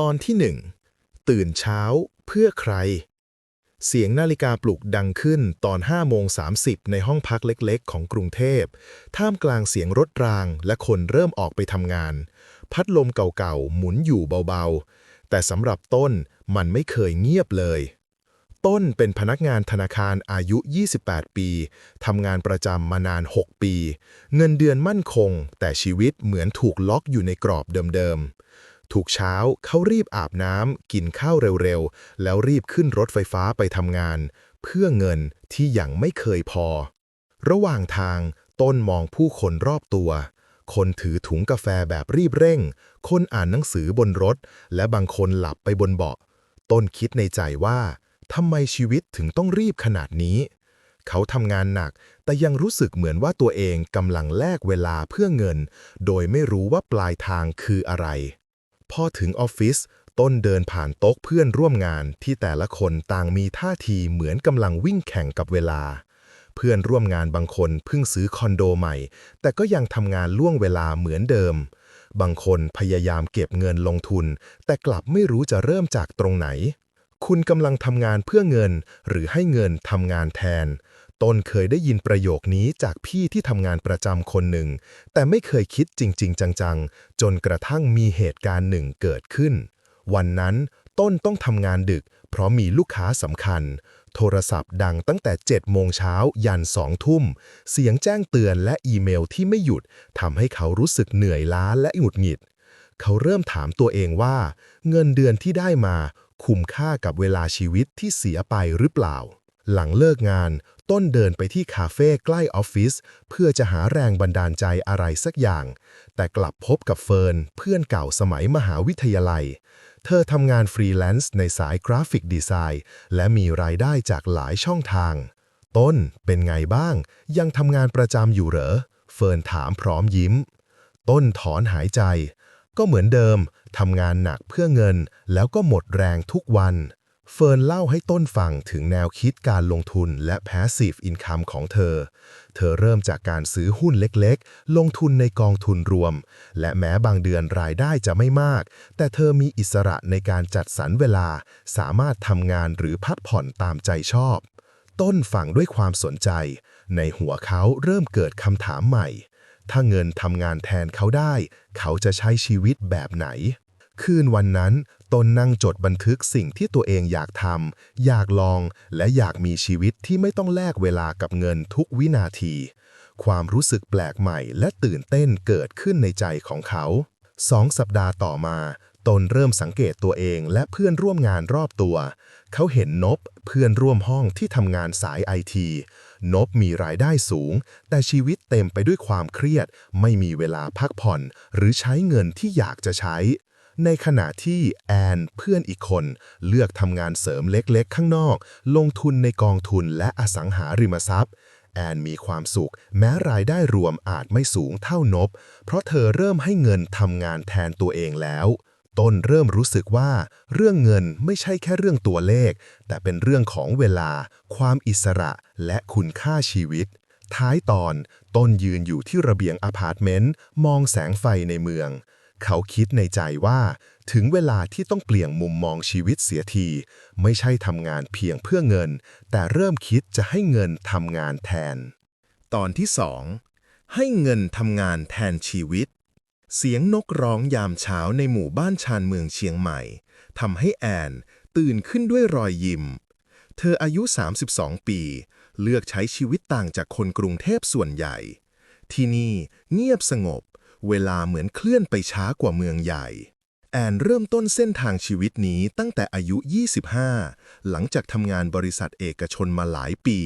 ตอนที่หนึ่งตื่นเช้าเพื่อใคร เสียงนาฬิกาปลุกดังขึ้นตอน5โมง30 ในห้องพักเล็กๆ ของกรุงเทพ ท่ามกลางเสียงรถรางและคนเริ่มออกไปทำงาน พัดลมเก่าๆ หมุนอยู่เบาๆ แต่สำหรับต้นมันไม่เคยเงียบเลย ต้นเป็นพนักงานธนาคารอายุ 28 ปีทำงานประจำมานาน 6 ปี เงินเดือนมั่นคง แต่ชีวิตเหมือนถูกล็อกอยู่ในกรอบเดิมๆ ทุกเช้าเขารีบอาบน้ำกินข้าวเร็วๆ แล้วรีบขึ้นรถไฟฟ้าไปทำงาน เพื่อเงินที่ยังไม่เคยพอ ระหว่างทางต้นมองผู้คนรอบตัว คนถือถุงกาแฟแบบรีบเร่ง คนอ่านหนังสือบนรถ และบางคนหลับไปบนเบาะ ต้นคิดในใจว่าทำไมชีวิตถึงต้องรีบขนาดนี้ เขาทำงานหนัก แต่ยังรู้สึกเหมือนว่าตัวเองกำลังแลกเวลาเพื่อเงิน โดยไม่รู้ว่าปลายทางคืออะไร พอถึงออฟฟิศต้นเดินผ่านโต๊ะเพื่อนร่วมงานที่แต่ละคนต่างมีท่าทีเหมือนกำลังวิ่งแข่งกับเวลา เพื่อนร่วมงานบางคนเพิ่งซื้อคอนโดใหม่ แต่ก็ยังทำงานล่วงเวลาเหมือนเดิม บางคนพยายามเก็บเงินลงทุน แต่กลับไม่รู้จะเริ่มจากตรงไหน คุณกำลังทำงานเพื่อเงิน หรือให้เงินทำงานแทน ตนเคยได้ยินประโยคนี้จากพี่ที่ทำงานประจำคนหนึ่ง แต่ไม่เคยคิดจริง ๆ จัง ๆ จนกระทั่งมีเหตุการณ์หนึ่งเกิดขึ้น วันนั้นต้นต้องทำงานดึก เพราะมีลูกค้าสำคัญ โทรศัพท์ดังตั้งแต่ 7 โมงเช้ายัน 2 ทุ่ม เสียงแจ้งเตือนและอีเมลที่ไม่หยุดทำให้เขารู้สึกเหนื่อยล้าและหงุดหงิด เขาเริ่มถามตัวเองว่า เงินเดือนที่ได้มา คุ้มค่ากับเวลาชีวิตที่เสียไปหรือเปล่า หลังเลิกงาน ต้นเดินไปที่คาเฟ่ใกล้ออฟฟิศเพื่อจะหาแรงบันดาลใจอะไรสักอย่าง แต่กลับพบกับเฟิร์นเพื่อนเก่าสมัยมหาวิทยาลัย เธอทำงานฟรีแลนซ์ในสายกราฟิกดีไซน์ และมีรายได้จากหลายช่องทาง ต้นเป็นไงบ้าง ยังทำงานประจำอยู่เหรอ เฟิร์นถามพร้อมยิ้ม ต้นถอนหายใจ ก็เหมือนเดิมทำงานหนักเพื่อเงิน แล้วก็หมดแรงทุกวัน เฟิร์นเล่าให้ต้นฟังถึงแนวคิดการลงทุนและ Passive Income ของเธอ เธอเริ่มจากการซื้อหุ้นเล็กๆ ลงทุนในกองทุนรวม และแม้บางเดือนรายได้จะไม่มาก แต่เธอมีอิสระในการจัดสรรเวลา สามารถทำงานหรือพักผ่อนตามใจชอบ ต้นฟังด้วยความสนใจ ในหัวเขาเริ่มเกิดคำถามใหม่ ถ้าเงินทำงานแทนเขาได้ เขาจะใช้ชีวิตแบบไหน คืนวันนั้นตนนั่งจดบันทึกสิ่งที่ตัวเองอยากทำอยากลอง และอยากมีชีวิตที่ไม่ต้องแลกเวลากับเงินทุกวินาที ความรู้สึกแปลกใหม่และตื่นเต้นเกิดขึ้นในใจของเขาสองสัปดาห์ต่อมา ตนเริ่มสังเกตตัวเองและเพื่อนร่วมงานรอบตัว เขาเห็นนบเพื่อนร่วมห้องที่ทำงานสายไอทีนบมีรายได้สูง แต่ชีวิตเต็มไปด้วยความเครียด ไม่มีเวลาพักผ่อน หรือใช้เงินที่อยากจะใช้ ในขณะที่แอนเพื่อนอีกคน เลือกทำงานเสริมเล็กๆ ข้างนอก ลงทุนในกองทุนและอสังหาริมทรัพย์ แอนมีความสุข แม้รายได้รวมอาจไม่สูงเท่านบ เพราะเธอเริ่มให้เงินทำงานแทนตัวเองแล้ว ต้นเริ่มรู้สึกว่า เรื่องเงินไม่ใช่แค่เรื่องตัวเลข แต่เป็นเรื่องของเวลา ความอิสระและคุณค่าชีวิตท้ายตอน ต้นยืนอยู่ที่ระเบียงอพาร์ตเมนต์ มองแสงไฟในเมือง เขาคิดในใจว่า ถึงเวลาที่ต้องเปลี่ยนมุมมองชีวิตเสียที ไม่ใช่ทำงานเพียงเพื่อเงิน แต่เริ่มคิดจะให้เงินทำงานแทน ตอนที่2ให้เงินทำงานแทนชีวิต เสียงนกร้องยามเช้าในหมู่บ้านชานเมืองเชียงใหม่ทำให้แอนตื่นขึ้นด้วยรอยยิ้ม เธออายุ 32 ปี เลือกใช้ชีวิตต่างจากคนกรุงเทพส่วนใหญ่ ที่นี่เงียบสงบ เวลาเหมือนเคลื่อนไปช้ากว่าเมืองใหญ่ แอนเริ่มต้นเส้นทางชีวิตนี้ตั้งแต่อายุ 25 หลังจากทำงานบริษัทเอกชนมาหลายปี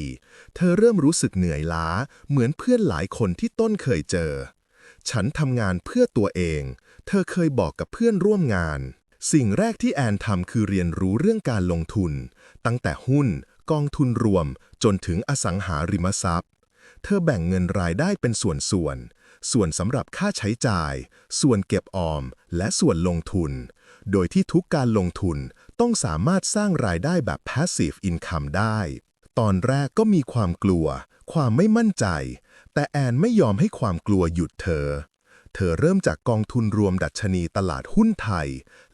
เธอเริ่มรู้สึกเหนื่อยล้า เหมือนเพื่อนหลายคนที่ต้นเคยเจอ ฉันทำงานเพื่อตัวเอง เธอเคยบอกกับเพื่อนร่วมงาน สิ่งแรกที่แอนทำคือเรียนรู้เรื่องการลงทุน ตั้งแต่หุ้น กองทุนรวม จนถึงอสังหาริมทรัพย์เธอแบ่งเงินรายได้เป็นส่วน ส่วนสำหรับค่าใช้จ่าย ส่วนเก็บออม และส่วนลงทุน โดยที่ทุกการลงทุนต้องสามารถสร้างรายได้แบบ passive income ได้ ตอนแรกก็มีความกลัว ความไม่มั่นใจ แต่แอนไม่ยอมให้ความกลัวหยุดเธอ เธอเริ่มจากกองทุนรวมดัชนีตลาดหุ้นไทย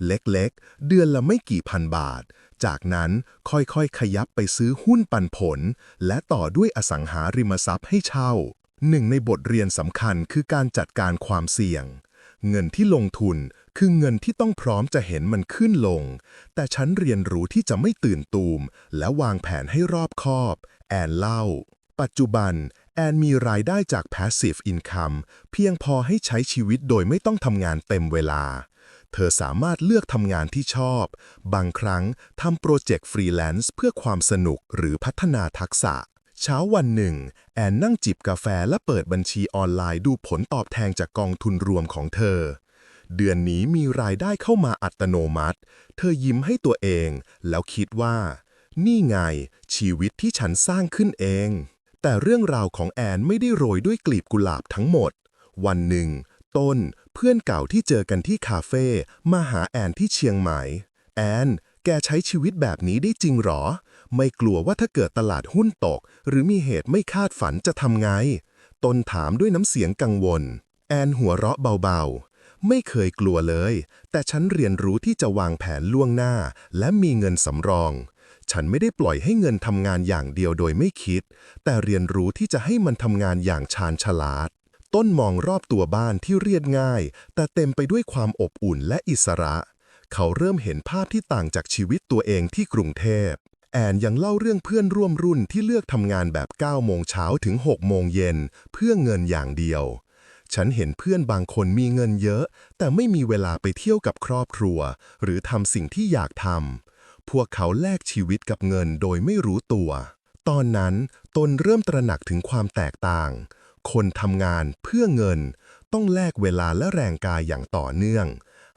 เล็กๆ เดือนละไม่กี่พันบาทจากนั้นค่อยๆ ขยับไปซื้อหุ้นปันผล และต่อด้วยอสังหาริมทรัพย์ให้เช่า หนึ่งในบทเรียนสำคัญคือการจัดการความเสี่ยง เงินที่ลงทุนคือเงินที่ต้องพร้อมจะเห็นมันขึ้นลง แต่ฉันเรียนรู้ที่จะไม่ตื่นตูม และวางแผนให้รอบคอบ แอนเล่า ปัจจุบัน แอนมีรายได้จาก Passive Income เพียงพอให้ใช้ชีวิตโดยไม่ต้องทำงานเต็มเวลา เธอสามารถเลือกทำงานที่ชอบ บางครั้งทำโปรเจกต์ฟรีแลนซ์เพื่อความสนุกหรือพัฒนาทักษะ เช้าวันหนึ่ง แอนนั่งจิบกาแฟและเปิดบัญชีออนไลน์ดูผลตอบแทนจากกองทุนรวมของเธอ เดือนนี้มีรายได้เข้ามาอัตโนมัติ เธอยิ้มให้ตัวเอง แล้วคิดว่า นี่ไง ชีวิตที่ฉันสร้างขึ้นเอง แต่เรื่องราวของแอนไม่ได้โรยด้วยกลีบกุหลาบทั้งหมด วันหนึ่ง ต้นเพื่อนเก่าที่เจอกันที่คาเฟ่มาหาแอนที่เชียงใหม่ แอน แกใช้ชีวิตแบบนี้ได้จริงหรอ ไม่กลัวว่าถ้าเกิดตลาดหุ้นตก หรือมีเหตุไม่คาดฝันจะทำไง ตนถามด้วยน้ำเสียงกังวล แอนหัวเราะเบาๆ ไม่เคยกลัวเลย แต่ฉันเรียนรู้ที่จะวางแผนล่วงหน้า และมีเงินสำรอง ฉันไม่ได้ปล่อยให้เงินทำงานอย่างเดียวโดยไม่คิด แต่เรียนรู้ที่จะให้มันทำงานอย่างชาญฉลาด ต้นมองรอบตัวบ้านที่เรียบง่าย แต่เต็มไปด้วยความอบอุ่นและอิสระเขาเริ่มเห็นภาพที่ต่างจากชีวิตตัวเองที่กรุงเทพ แอนยังเล่าเรื่องเพื่อนร่วมรุ่นที่เลือกทำงานแบบ 9 โมงเช้าถึง 6 โมงเย็น เพื่อเงินอย่างเดียว ฉันเห็นเพื่อนบางคนมีเงินเยอะ แต่ไม่มีเวลาไปเที่ยวกับครอบครัว หรือทำสิ่งที่อยากทำ พวกเขาแลกชีวิตกับเงินโดยไม่รู้ตัว ตอนนั้นตนเริ่มตระหนักถึงความแตกต่าง คนทำงานเพื่อเงิน ต้องแลกเวลาและแรงกายอย่างต่อเนื่อง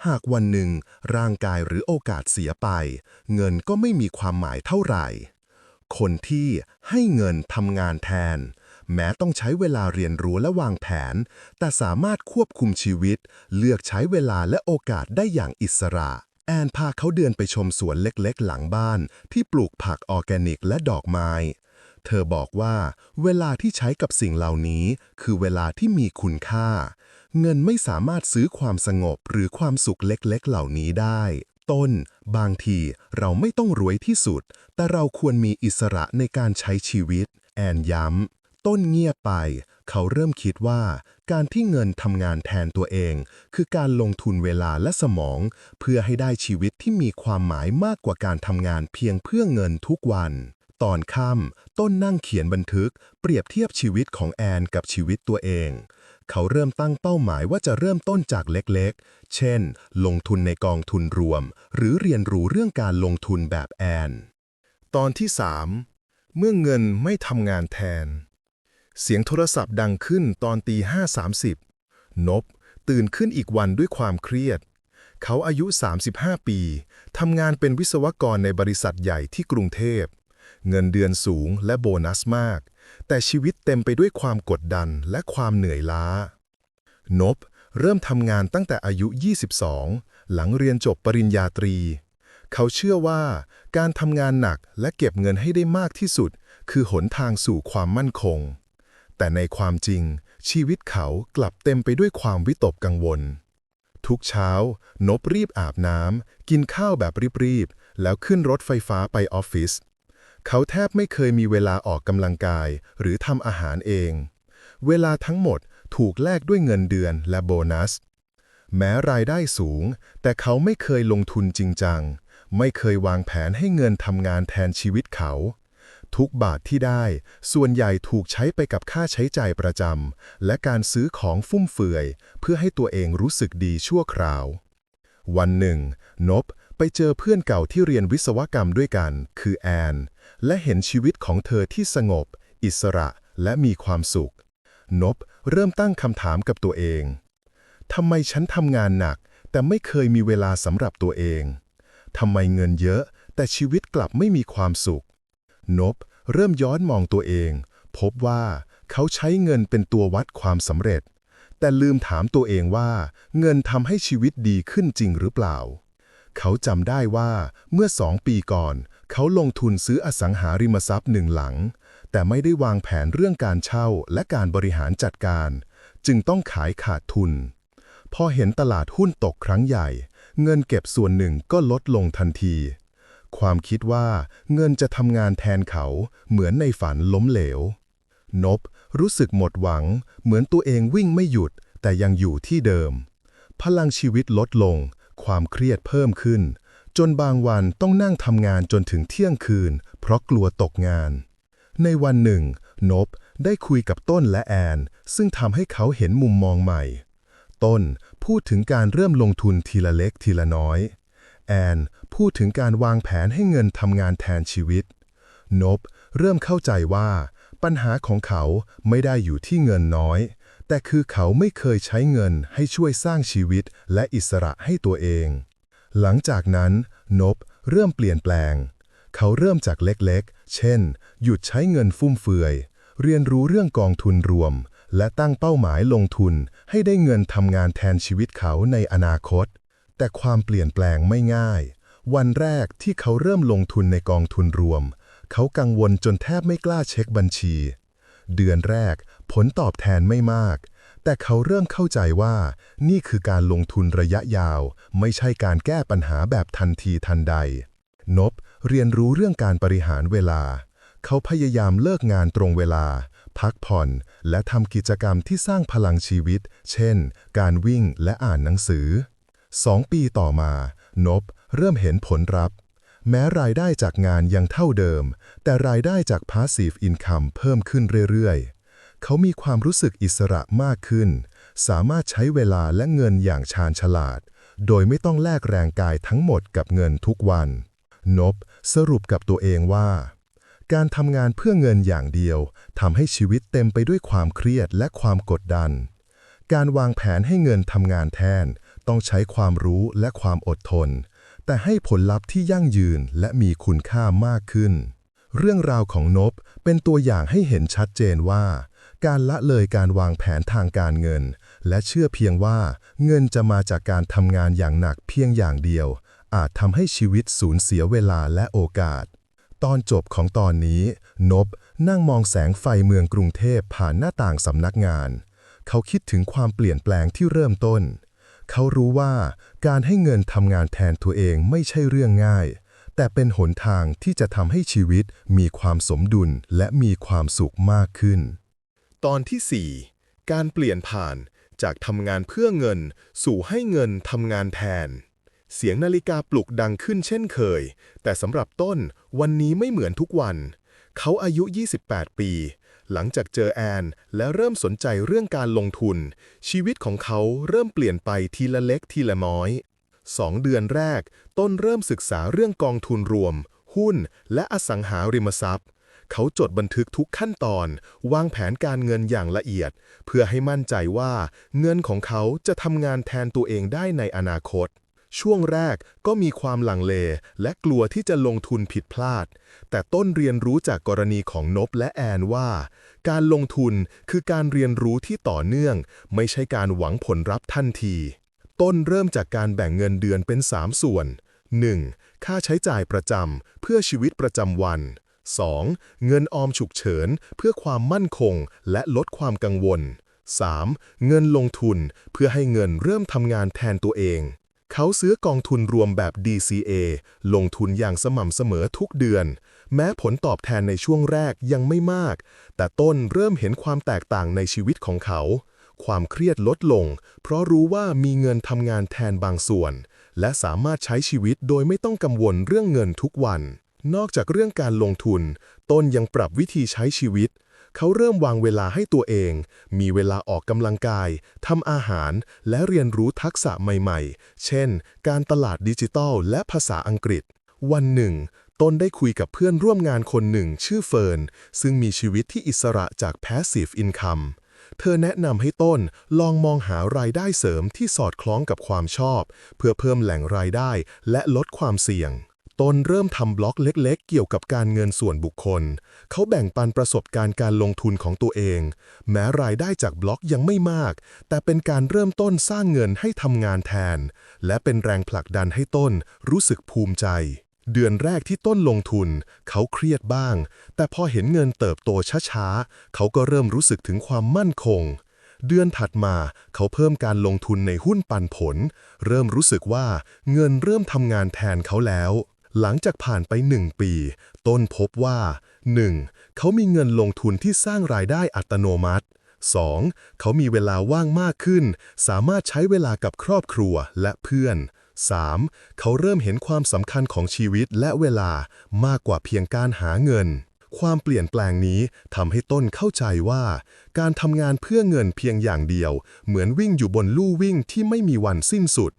หากวันหนึ่งร่างกายหรือโอกาสเสียไป เงินก็ไม่มีความหมายเท่าไหร่ คนที่ให้เงินทำงานแทน แม้ต้องใช้เวลาเรียนรู้และวางแผน แต่สามารถควบคุมชีวิต เลือกใช้เวลาและโอกาสได้อย่างอิสระแอนพาเขาเดินไปชมสวนเล็กๆ หลังบ้าน ที่ปลูกผักออร์แกนิกและดอกไม้ เธอบอกว่าเวลาที่ใช้กับสิ่งเหล่านี้คือเวลาที่มีคุณค่า เงินไม่สามารถซื้อความสงบหรือความสุขเล็กๆ เหล่านี้ได้ ต้น บางทีเราไม่ต้องรวยที่สุด แต่เราควรมีอิสระในการใช้ชีวิต แอนย้ำ ต้นเงียบไป เขาเริ่มคิดว่า การที่เงินทำงานแทนตัวเอง คือการลงทุนเวลาและสมอง เพื่อให้ได้ชีวิตที่มีความหมายมากกว่าการทำงานเพียงเพื่อเงินทุกวัน ตอนค่ำต้นนั่งเขียนบันทึก เปรียบเทียบชีวิตของแอนกับชีวิตตัวเอง เขาเริ่มตั้งเป้าหมายว่าจะเริ่มต้นจากเล็กๆ เช่น ลงทุนในกองทุนรวม หรือเรียนรู้เรื่องการลงทุนแบบแอน ตอนที่ 3 เมื่อเงินไม่ทำงานแทน เสียงโทรศัพท์ดังขึ้นตอนตีห้าสามสิบนบตื่นขึ้นอีกวันด้วยความเครียด เขาอายุ 35 ปี ทำงานเป็นวิศวกรในบริษัทใหญ่ที่กรุงเทพ เงินเดือนสูงและโบนัสมาก แต่ชีวิตเต็มไปด้วยความกดดันและความเหนื่อยล้า นบเริ่มทำงานตั้งแต่อายุ 22 หลังเรียนจบปริญญาตรี เขาเชื่อว่าการทำงานหนักและเก็บเงินให้ได้มากที่สุด คือหนทางสู่ความมั่นคง แต่ในความจริง ชีวิตเขากลับเต็มไปด้วยความวิตกกังวล ทุกเช้า นบรีบอาบน้ำกินข้าวแบบรีบๆ แล้วขึ้นรถไฟฟ้าไปออฟฟิศ เขาแทบไม่เคยมีเวลาออกกำลังกาย หรือทำอาหารเอง เวลาทั้งหมดถูกแลกด้วยเงินเดือนและโบนัส แม้รายได้สูง แต่เขาไม่เคยลงทุนจริงจัง ไม่เคยวางแผนให้เงินทำงานแทนชีวิตเขา ทุกบาทที่ได้ ส่วนใหญ่ถูกใช้ไปกับค่าใช้จ่ายประจำและการซื้อของฟุ่มเฟือย เพื่อให้ตัวเองรู้สึกดีชั่วคราว วันหนึ่ง นบ ไปเจอเพื่อนเก่าที่เรียนวิศวกรรมด้วยกัน คือแอน และเห็นชีวิตของเธอที่สงบ อิสระและมีความสุข นบเริ่มตั้งคำถามกับตัวเอง ทำไมฉันทำงานหนัก แต่ไม่เคยมีเวลาสำหรับตัวเอง ทำไมเงินเยอะ แต่ชีวิตกลับไม่มีความสุข นบเริ่มย้อนมองตัวเอง พบว่าเขาใช้เงินเป็นตัววัดความสำเร็จ แต่ลืมถามตัวเองว่า เงินทำให้ชีวิตดีขึ้นจริงหรือเปล่า เขาจำได้ว่าเมื่อสองปีก่อน เขาลงทุนซื้ออสังหาริมทรัพย์หนึ่งหลัง แต่ไม่ได้วางแผนเรื่องการเช่าและการบริหารจัดการ จึงต้องขายขาดทุน พอเห็นตลาดหุ้นตกครั้งใหญ่ เงินเก็บส่วนหนึ่งก็ลดลงทันที ความคิดว่าเงินจะทำงานแทนเขาเหมือนในฝันล้มเหลวนบรู้สึกหมดหวัง เหมือนตัวเองวิ่งไม่หยุด แต่ยังอยู่ที่เดิม พลังชีวิตลดลง ความเครียดเพิ่มขึ้น จนบางวันต้องนั่งทำงานจนถึงเที่ยงคืน เพราะกลัวตกงาน ในวันหนึ่ง นบได้คุยกับต้นและแอน ซึ่งทำให้เขาเห็นมุมมองใหม่ ต้นพูดถึงการเริ่มลงทุนทีละเล็กทีละน้อย แอนพูดถึงการวางแผนให้เงินทำงานแทนชีวิต นบเริ่มเข้าใจว่า ปัญหาของเขาไม่ได้อยู่ที่เงินน้อย แต่คือเขาไม่เคยใช้เงินให้ช่วยสร้างชีวิตและอิสระให้ตัวเอง หลังจากนั้น นบเริ่มเปลี่ยนแปลง เขาเริ่มจากเล็กๆ เช่น หยุดใช้เงินฟุ่มเฟือย เรียนรู้เรื่องกองทุนรวม และตั้งเป้าหมายลงทุนให้ได้เงินทำงานแทนชีวิตเขาในอนาคต แต่ความเปลี่ยนแปลงไม่ง่าย วันแรกที่เขาเริ่มลงทุนในกองทุนรวม เขากังวลจนแทบไม่กล้าเช็คบัญชี เดือนแรก ผลตอบแทนไม่มาก แต่เขาเริ่มเข้าใจว่า นี่คือการลงทุนระยะยาว ไม่ใช่การแก้ปัญหาแบบทันทีทันใด นบเรียนรู้เรื่องการบริหารเวลา เขาพยายามเลิกงานตรงเวลา พักผ่อน และทำกิจกรรมที่สร้างพลังชีวิต เช่น การวิ่งและอ่านหนังสือสองปีต่อมา นบเริ่มเห็นผลลัพธ์แม้รายได้จากงานยังเท่าเดิม แต่รายได้จาก Passive Income เพิ่มขึ้นเรื่อยๆ เขามีความรู้สึกอิสระมากขึ้น สามารถใช้เวลาและเงินอย่างชาญฉลาด โดยไม่ต้องแลกแรงกายทั้งหมดกับเงินทุกวัน นบสรุปกับตัวเองว่า การทำงานเพื่อเงินอย่างเดียวทำให้ชีวิตเต็มไปด้วยความเครียดและความกดดัน การวางแผนให้เงินทำงานแทน ต้องใช้ความรู้และความอดทน แต่ให้ผลลัพธ์ที่ยั่งยืนและมีคุณค่ามากขึ้น เรื่องราวของนบเป็นตัวอย่างให้เห็นชัดเจนว่า การละเลยการวางแผนทางการเงิน และเชื่อเพียงว่าเงินจะมาจากการทำงานอย่างหนักเพียงอย่างเดียว อาจทำให้ชีวิตสูญเสียเวลาและโอกาส ตอนจบของตอนนี้ นบนั่งมองแสงไฟเมืองกรุงเทพผ่านหน้าต่างสำนักงาน เขาคิดถึงความเปลี่ยนแปลงที่เริ่มต้น เขารู้ว่าการให้เงินทำงานแทนตัวเองไม่ใช่เรื่องง่าย แต่เป็นหนทางที่จะทำให้ชีวิตมีความสมดุลและมีความสุขมากขึ้น ตอนที่ 4 การเปลี่ยนผ่านจากทำงานเพื่อเงิน สู่ให้เงินทำงานแทน เสียงนาฬิกาปลุกดังขึ้นเช่นเคย แต่สำหรับต้นวันนี้ไม่เหมือนทุกวัน เขาอายุ 28 ปี หลังจากเจอแอนและเริ่มสนใจเรื่องการลงทุน ชีวิตของเขาเริ่มเปลี่ยนไปทีละเล็กทีละน้อยสองเดือนแรก ต้นเริ่มศึกษาเรื่องกองทุนรวม หุ้น และอสังหาริมทรัพย์ เขาจดบันทึกทุกขั้นตอน วางแผนการเงินอย่างละเอียด เพื่อให้มั่นใจว่าเงินของเขาจะทำงานแทนตัวเองได้ในอนาคต ช่วงแรกก็มีความหลังเลและกลัวที่จะลงทุนผิดพลาด แต่ต้นเรียนรู้จากกรณีของนบและแอนว่า การลงทุนคือการเรียนรู้ที่ต่อเนื่อง ไม่ใช่การหวังผลลัพธ์ทันที ต้นเริ่มจากการแบ่งเงินเดือนเป็น 3 ส่วน 1. ค่าใช้จ่ายประจำเพื่อชีวิตประจำวัน 2. เงินออมฉุกเฉินเพื่อความมั่นคงและลดความกังวล 3. เงินลงทุนเพื่อให้เงินเริ่มทำงานแทนตัวเอง เขาซื้อกองทุนรวมแบบ DCA ลงทุนอย่างสม่ำเสมอทุกเดือน แม้ผลตอบแทนในช่วงแรกยังไม่มาก แต่ต้นเริ่มเห็นความแตกต่างในชีวิตของเขา ความเครียดลดลง เพราะรู้ว่ามีเงินทำงานแทนบางส่วน และสามารถใช้ชีวิตโดยไม่ต้องกังวลเรื่องเงินทุกวัน นอกจากเรื่องการลงทุน ต้นยังปรับวิธีใช้ชีวิต เขาเริ่มวางเวลาให้ตัวเอง มีเวลาออกกำลังกายทำอาหาร และเรียนรู้ทักษะใหม่ๆ เช่น การตลาดดิจิทัล และภาษาอังกฤษ วันหนึ่ง ต้นได้คุยกับเพื่อนร่วมงานคนหนึ่งชื่อเฟิร์น ซึ่งมีชีวิตที่อิสระจาก Passive Income เธอแนะนำให้ต้นลองมองหารายได้เสริมที่สอดคล้องกับความชอบ เพื่อเพิ่มแหล่งรายได้และลดความเสี่ยง ต้นเริ่มทำบล็อกเล็กๆ เกี่ยวกับการเงินส่วนบุคคล เขาแบ่งปันประสบการณ์การลงทุนของตัวเอง แม้รายได้จากบล็อกยังไม่มาก แต่เป็นการเริ่มต้นสร้างเงินให้ทำงานแทน และเป็นแรงผลักดันให้ต้นรู้สึกภูมิใจ เดือนแรกที่ต้นลงทุน เขาเครียดบ้าง แต่พอเห็นเงินเติบโตช้าๆ เขาก็เริ่มรู้สึกถึงความมั่นคงเดือนถัดมาเขาเพิ่มการลงทุนในหุ้นปันผล เริ่มรู้สึกว่าเงินเริ่มทำงานแทนเขาแล้ว หลังจากผ่านไปหนึ่งปี ต้นพบว่า 1. เขามีเงินลงทุนที่สร้างรายได้อัตโนมัติ 2. เขามีเวลาว่างมากขึ้น สามารถใช้เวลากับครอบครัวและเพื่อน 3. เขาเริ่มเห็นความสำคัญของชีวิตและเวลามากกว่าเพียงการหาเงิน ความเปลี่ยนแปลงนี้ทำให้ต้นเข้าใจว่า การทำงานเพื่อเงินเพียงอย่างเดียว เหมือนวิ่งอยู่บนลู่วิ่งที่ไม่มีวันสิ้นสุด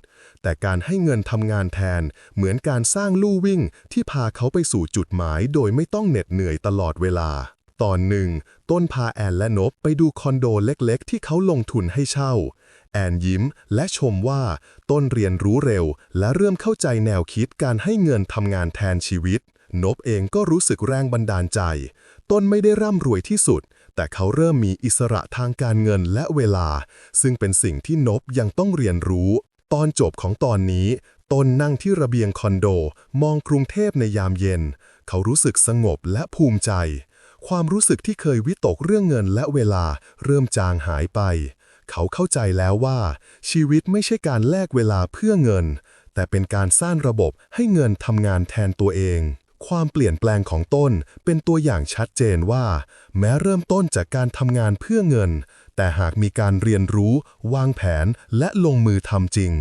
แต่การให้เงินทำงานแทนเหมือนการสร้างลู่วิ่งที่พาเขาไปสู่จุดหมายโดยไม่ต้องเหน็ดเหนื่อยตลอดเวลา ตอนหนึ่ง ต้นพาแอนและนบไปดูคอนโดเล็กๆ ที่เขาลงทุนให้เช่า แอนยิ้มและชมว่า ต้นเรียนรู้เร็ว และเริ่มเข้าใจแนวคิดการให้เงินทำงานแทนชีวิต นบเองก็รู้สึกแรงบันดาลใจ ต้นไม่ได้ร่ำรวยที่สุดแต่เขาเริ่มมีอิสระทางการเงินและเวลา ซึ่งเป็นสิ่งที่นบยังต้องเรียนรู้ ตอนจบของตอนนี้ตนนั่งที่ระเบียงคอนโด มองกรุงเทพในยามเย็น เขารู้สึกสงบและภูมิใจ ความรู้สึกที่เคยวิตกเรื่องเงินและเวลาเริ่มจางหายไป เขาเข้าใจแล้วว่า ชีวิตไม่ใช่การแลกเวลาเพื่อเงิน แต่เป็นการสร้างระบบให้เงินทำงานแทนตัวเอง ความเปลี่ยนแปลงของต้นเป็นตัวอย่างชัดเจนว่า แม้เริ่มต้นจากการทำงานเพื่อเงิน แต่หากมีการเรียนรู้ วางแผนและลงมือทำจริง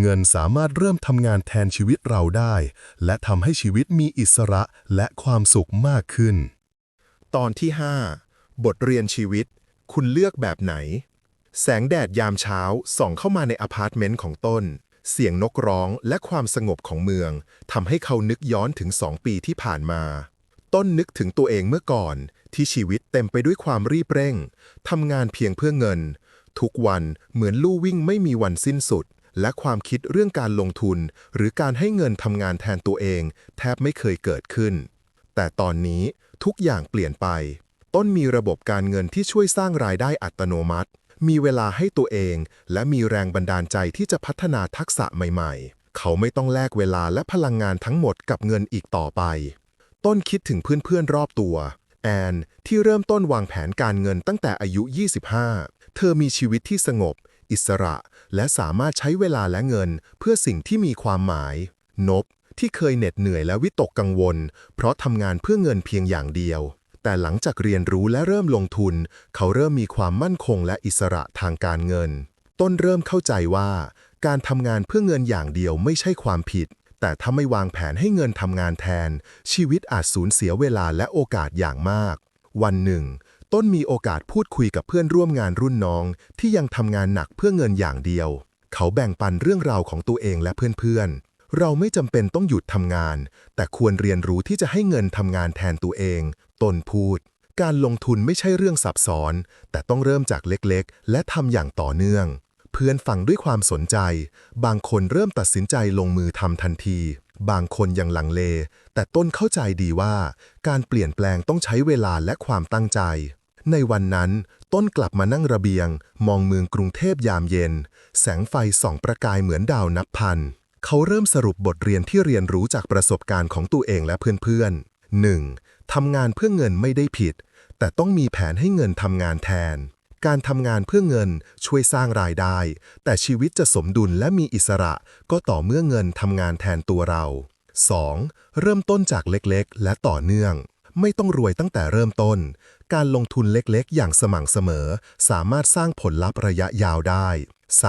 เงินสามารถเริ่มทำงานแทนชีวิตเราได้ และทำให้ชีวิตมีอิสระและความสุขมากขึ้น ตอนที่ 5 บทเรียนชีวิต คุณเลือกแบบไหน แสงแดดยามเช้าส่องเข้ามาในอพาร์ตเมนต์ของต้น เสียงนกร้องและความสงบของเมืองทำให้เขานึกย้อนถึงสองปีที่ผ่านมา ต้นนึกถึงตัวเองเมื่อก่อน ที่ชีวิตเต็มไปด้วยความรีบเร่งทำงานเพียงเพื่อเงิน ทุกวันเหมือนลู่วิ่งไม่มีวันสิ้นสุด และความคิดเรื่องการลงทุน หรือการให้เงินทำงานแทนตัวเอง แทบไม่เคยเกิดขึ้น แต่ตอนนี้ทุกอย่างเปลี่ยนไป ต้นมีระบบการเงินที่ช่วยสร้างรายได้อัตโนมัติ มีเวลาให้ตัวเอง และมีแรงบันดาลใจที่จะพัฒนาทักษะใหม่ ๆ เขาไม่ต้องแลกเวลาและพลังงานทั้งหมดกับเงินอีกต่อไป ต้นคิดถึงเพื่อนๆรอบตัว แอนที่เริ่มต้นวางแผนการเงินตั้งแต่อายุ 25 เธอมีชีวิตที่สงบ อิสระ และสามารถใช้เวลาและเงินเพื่อสิ่งที่มีความหมาย นบที่เคยเหน็ดเหนื่อยและวิตกกังวล เพราะทำงานเพื่อเงินเพียงอย่างเดียว แต่หลังจากเรียนรู้และเริ่มลงทุน เขาเริ่มมีความมั่นคงและอิสระทางการเงิน ต้นเริ่มเข้าใจว่า การทำงานเพื่อเงินอย่างเดียวไม่ใช่ความผิด แต่ถ้าไม่วางแผนให้เงินทำงานแทน ชีวิตอาจสูญเสียเวลาและโอกาสอย่างมาก วันหนึ่ง ต้นมีโอกาสพูดคุยกับเพื่อนร่วมงานรุ่นน้อง ที่ยังทำงานหนักเพื่อเงินอย่างเดียว เขาแบ่งปันเรื่องราวของตัวเองและเพื่อนๆ เราไม่จำเป็นต้องหยุดทำงาน แต่ควรเรียนรู้ที่จะให้เงินทำงานแทนตัวเองตนพูด การลงทุนไม่ใช่เรื่องซับซ้อน แต่ต้องเริ่มจากเล็กๆ และทำอย่างต่อเนื่อง เพื่อนฟังด้วยความสนใจ บางคนเริ่มตัดสินใจลงมือทำทันที บางคนยังลังเล แต่ต้นเข้าใจดีว่า การเปลี่ยนแปลงต้องใช้เวลาและความตั้งใจ ในวันนั้น ต้นกลับมานั่งระเบียง มองเมืองกรุงเทพยามเย็น แสงไฟส่องประกายเหมือนดาวนับพัน เขาเริ่มสรุปบทเรียนที่เรียนรู้จากประสบการณ์ของตัวเองและเพื่อนๆ 1. ทำงานเพื่อเงินไม่ได้ผิด แต่ต้องมีแผนให้เงินทำงานแทน การทำงานเพื่อเงินช่วยสร้างรายได้ แต่ชีวิตจะสมดุลและมีอิสระก็ต่อเมื่อเงินทำงานแทนตัวเรา 2. เริ่มต้นจากเล็กๆ และต่อเนื่อง ไม่ต้องรวยตั้งแต่เริ่มต้น การลงทุนเล็กๆ อย่างสม่ำเสมอ สามารถสร้างผลลัพธ์ระยะยาวได้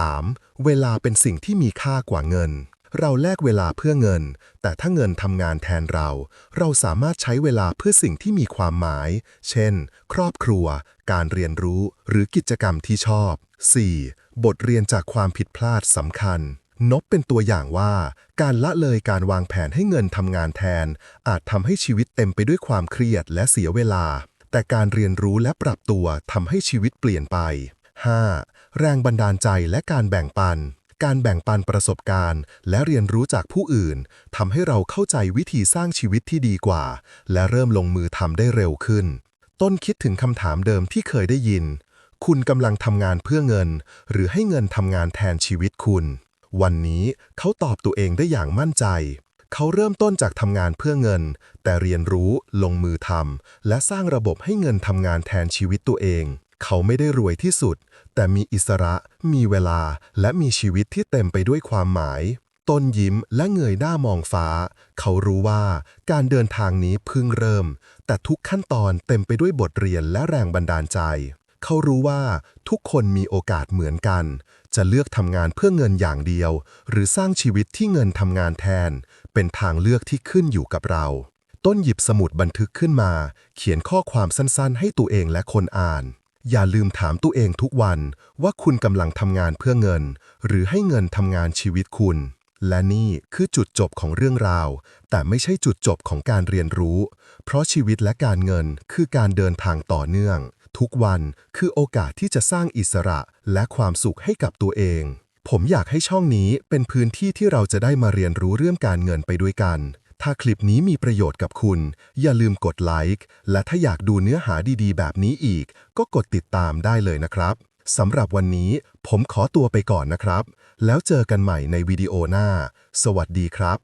3. เวลาเป็นสิ่งที่มีค่ากว่าเงิน เราแลกเวลาเพื่อเงิน แต่ถ้าเงินทำงานแทนเรา เราสามารถใช้เวลาเพื่อสิ่งที่มีความหมาย เช่น ครอบครัว การเรียนรู้ หรือกิจกรรมที่ชอบ 4. บทเรียนจากความผิดพลาดสำคัญ นบเป็นตัวอย่างว่า การละเลยการวางแผนให้เงินทำงานแทน อาจทำให้ชีวิตเต็มไปด้วยความเครียดและเสียเวลา แต่การเรียนรู้และปรับตัวทำให้ชีวิตเปลี่ยนไป 5. แรงบันดาลใจและการแบ่งปัน การแบ่งปันประสบการณ์ และเรียนรู้จากผู้อื่นทำให้เราเข้าใจวิธีสร้างชีวิตที่ดีกว่า และเริ่มลงมือทำได้เร็วขึ้น ต้นคิดถึงคำถามเดิมที่เคยได้ยิน คุณกำลังทำงานเพื่อเงิน หรือให้เงินทำงานแทนชีวิตคุณ วันนี้เขาตอบตัวเองได้อย่างมั่นใจ เขาเริ่มต้นจากทำงานเพื่อเงิน แต่เรียนรู้ ลงมือทำและสร้างระบบให้เงินทำงานแทนชีวิตตัวเอง เขาไม่ได้รวยที่สุด แต่มีอิสระ มีเวลา และมีชีวิตที่เต็มไปด้วยความหมายต้นยิ้มและเงยหน้ามองฟ้า เขารู้ว่าการเดินทางนี้เพิ่งเริ่ม แต่ทุกขั้นตอนเต็มไปด้วยบทเรียนและแรงบันดาลใจ เขารู้ว่าทุกคนมีโอกาสเหมือนกัน จะเลือกทำงานเพื่อเงินอย่างเดียว หรือสร้างชีวิตที่เงินทำงานแทน เป็นทางเลือกที่ขึ้นอยู่กับเราต้นหยิบสมุดบันทึกขึ้นมา เขียนข้อความสั้นๆ ให้ตัวเองและคนอ่าน อย่าลืมถามตัวเองทุกวันว่าคุณกำลังทำงานเพื่อเงิน หรือให้เงินทำงานชีวิตคุณ และนี่คือจุดจบของเรื่องราว แต่ไม่ใช่จุดจบของการเรียนรู้ เพราะชีวิตและการเงินคือการเดินทางต่อเนื่อง ทุกวันคือโอกาสที่จะสร้างอิสระและความสุขให้กับตัวเอง ผมอยากให้ช่องนี้เป็นพื้นที่ที่เราจะได้มาเรียนรู้เรื่องการเงินไปด้วยกัน ถ้าคลิปนี้มีประโยชน์กับคุณ อย่าลืมกดไลค์ และถ้าอยากดูเนื้อหาดีๆ แบบนี้อีก ก็กดติดตามได้เลยนะครับ สำหรับวันนี้ผมขอตัวไปก่อนนะครับ แล้วเจอกันใหม่ในวิดีโอหน้า สวัสดีครับ